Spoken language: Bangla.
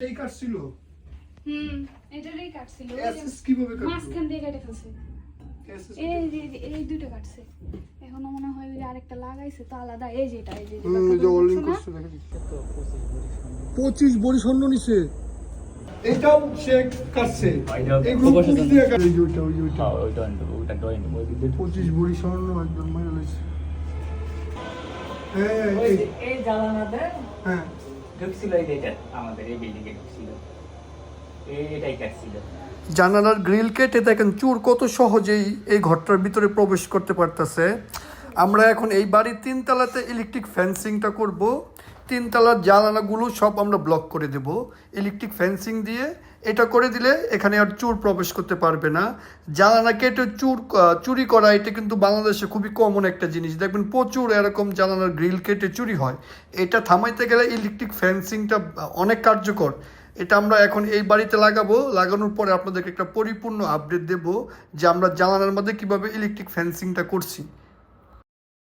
এই কাটছিল হুম এটারই কাটছিল ওই যে অ্যাসেস কীভাবে কাটলো মাঝখান দিয়ে কেটে ফেলছে। এই যে এই দুটো কাটছে। এখনও মনে হয় যে আরেকটা লাগাইছে তো আলাদা। এই যে এটা এই যে হুম, যে ওয়েল্ডিং করছে দেখা যাচ্ছে পঁচিশ বড়ি স্বর্ণ নিছে। এটাও সে কাটছে। এগুলো প্রবাসী দিয়ে কাটছে। ওইটা, ওইটা। ওইটা ওইটা বড়ি স্বর্ণ একদম হ্যাঁ এই- এই জ্বালানাতে হ্যাঁ। ঢুকছিল এটা, আমাদের এই ঢুকছিল। এটাই কাটছিল জানালার গ্রিল কেটে দেখেন চুর কত সহজেই এই ঘরটার ভিতরে প্রবেশ করতে পারতেছে। আমরা এখন এই বাড়ির তিনতলাতে ইলেকট্রিক ফেন্সিংটা করব। তিনতলার জানালাগুলো সব আমরা ব্লক করে দেব। ইলেকট্রিক ফেন্সিং দিয়ে এটা করে দিলে এখানে আর চুর প্রবেশ করতে পারবে না। জানালা কেটে চুর চুরি করা, এটা কিন্তু বাংলাদেশে খুবই কমন একটা জিনিস। দেখবেন প্রচুর এরকম জানালার গ্রিল কেটে চুরি হয়। এটা থামাইতে গেলে ইলেকট্রিক ফেন্সিংটা অনেক কার্যকর। এটা আমরা এখন এই বাড়িতে লাগাবো। লাগানোর পরে আপনাদেরকে একটা পরিপূর্ণ আপডেট দেব যে আমরা জানালার মধ্যে কীভাবে ইলেকট্রিক ফেন্সিংটা করছি।